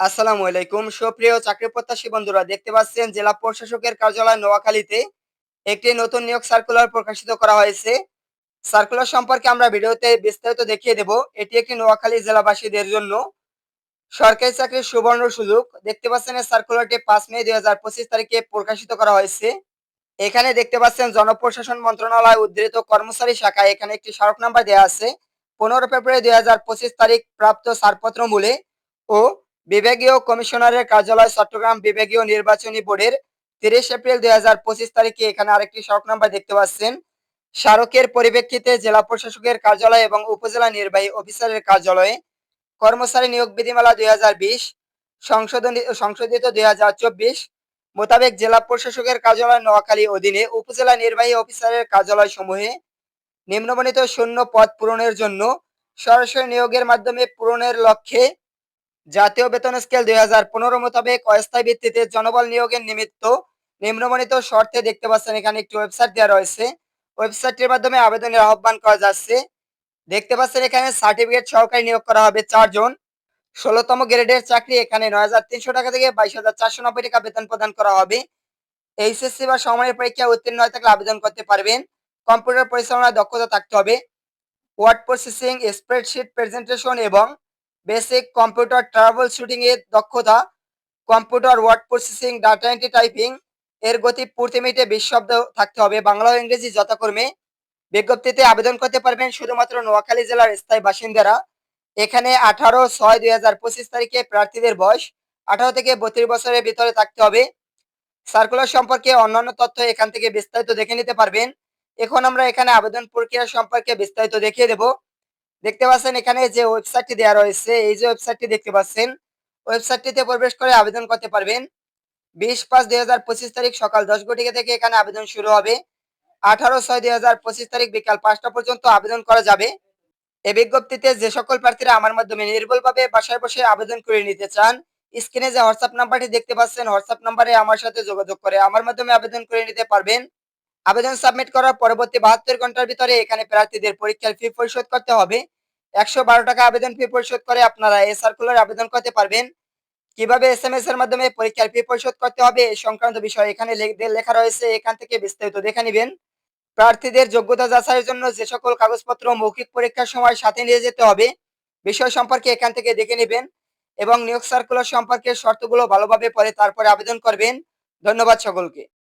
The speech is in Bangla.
আসসালামু আলাইকুম। সুপ্রিয় চাকরি প্রত্যাশী বন্ধুরা, দেখতে পাচ্ছেন জেলা প্রশাসকের কার্যালয় নোয়াখালীতে একটি নতুন নিয়োগ সার্কুলার প্রকাশিত করা হয়েছে। সার্কুলার সম্পর্কে আমরা ভিডিওতে বিস্তারিত দেখিয়ে দেব। এটি একটি নোয়াখালী জেলাবাসীদের জন্য সরকারি চাকরির সুবর্ণ সুযোগ। দেখতে পাচ্ছেন সার্কুলারটি পাঁচ মে দুই হাজার পঁচিশ তারিখে প্রকাশিত করা হয়েছে। এখানে দেখতে পাচ্ছেন জনপ্রশাসন মন্ত্রণালয় উদ্ধৃত কর্মচারী শাখায় এখানে একটি স্মারক নাম্বার দেওয়া আছে। পনেরো ফেব্রুয়ারি দুই হাজার পঁচিশ তারিখ প্রাপ্ত ছাড়পত্র মূলে ও বিভাগীয় কমিশনারের কার্যালয়, চট্টগ্রাম বিভাগীয় নির্বাচনী বোর্ডের তিরিশ এপ্রিল দুই হাজার পঁচিশ তারিখে এখানে আরেকটি সড়ক নাম্বার দেখতে পাচ্ছেন। স্মারকের পরিপ্রেক্ষিতে জেলা প্রশাসকের কার্যালয় এবং উপজেলা নির্বাহী অফিসারের কার্যালয়ে কর্মচারী নিয়োগ বিধিমালা দুই হাজার বিশ, সংশোধনী সংশোধিত দুই হাজার চব্বিশ মোতাবেক জেলা প্রশাসকের কার্যালয় নোয়াখালী অধীনে উপজেলা নির্বাহী অফিসারের কার্যালয় সমূহে নিম্নবর্ণিত শূন্য পদ পূরণের জন্য সরাসরি নিয়োগের মাধ্যমে পূরণের লক্ষ্যে জাতীয় বেতন স্কেল দুই হাজার পনেরো মোতাবেক অস্থায়ী ভিত্তিতে জনবল নিয়োগের নিমিত্ত নিম্নবর্ণিত শর্তে দেখতে পাচ্ছেন, এখানে একটি ওয়েবসাইট দেওয়া রয়েছে। ওয়েবসাইটটির মাধ্যমে আবেদনের আহ্বান করা যাচ্ছে। দেখতে পাচ্ছেন, এখানে সার্টিফিকেট সহকারী নিয়োগ করা হবে চারজন। ষোলোতম গ্রেডের চাকরি, এখানে নয় হাজার তিনশো টাকা থেকে বাইশ হাজার চারশো নব্বই টাকা বেতন প্রদান করা হবে। এইচএসসি বা সময়ের পরীক্ষায় উত্তীর্ণ হয়ে থাকলে আবেদন করতে পারবেন। কম্পিউটার পরিচালনায় দক্ষতা থাকতে হবে। ওয়ার্ড প্রসেসিং, স্প্রেডশিট, প্রেজেন্টেশন এবং বেসিক কম্পিউটার ট্রাভেল শুটিং এর দক্ষতা computer word processing data entry typing এর গতি প্রতি মিনিটে বিশ শব্দ থাকতে হবে। বাংলা ও ইংরেজি যথাক্রমে বিজ্ঞপ্তিতে আবেদন করতে পারবেন শুধুমাত্র নোয়াখালী জেলার স্থায়ী বাসিন্দারা। এখানে আঠারো ছয় দুই হাজার পঁচিশ তারিখে প্রার্থীদের বয়স আঠারো থেকে বত্রিশ বছরের ভিতরে থাকতে হবে। সার্কুলার সম্পর্কে অন্যান্য তথ্য এখান থেকে বিস্তারিত দেখে নিতে পারবেন। এখন আমরা এখানে আবেদন প্রক্রিয়া সম্পর্কে বিস্তারিত দেখিয়ে দেব। দেখতে পাচ্ছেন এখানে যে ওয়েবসাইটটি দেওয়া রয়েছে, এই যে ওয়েবসাইটটি দেখতে পাচ্ছেন ওয়েবসাইটটিতে প্রবেশ করে আবেদন করতে পারবেন। বিশ পাঁচ দুই হাজার পঁচিশ তারিখ সকাল দশ ঘটিকা থেকে এখানে আবেদন শুরু হবে। আঠারো ছয় দুই হাজার পঁচিশ তারিখ বিকাল পাঁচটা পর্যন্ত আবেদন করা যাবে। এ বিজ্ঞপ্তিতে যে সকল প্রার্থীরা আমার মাধ্যমে নির্ভুলভাবে বাসায় বসে আবেদন করে নিতে চান, স্ক্রিনে যে হোয়াটসঅ্যাপ নাম্বারটি দেখতে পাচ্ছেন হোয়াটসঅ্যাপ নাম্বারে আমার সাথে যোগাযোগ করে আমার মাধ্যমে আবেদন করে নিতে পারবেন। আবেদন সাবমিট করার পরবর্তী বাহাত্তর ঘণ্টার ভিতরে এখানে প্রার্থীদের পরীক্ষার ফি পরিশোধ করতে হবে। একশো বারো টাকা আবেদন ফি পরিশোধ করে আপনারা এই সার্কুলার আবেদন করতে পারবেন। কীভাবে এস এম এস এর মাধ্যমে পরীক্ষার ফি পরিশোধ করতে হবে এই সংক্রান্ত বিষয় এখানে লেখা রয়েছে, এখান থেকে বিস্তারিত দেখে নিবেন। প্রার্থীদের যোগ্যতা যাচাইয়ের জন্য যে সকল কাগজপত্র মৌখিক পরীক্ষার সময় সাথে নিয়ে যেতে হবে, বিষয় সম্পর্কে এখান থেকে দেখে নেবেন এবং নিয়োগ সার্কুলার সম্পর্কে শর্তগুলো ভালোভাবে পরে তারপরে আবেদন করবেন। ধন্যবাদ সকলকে।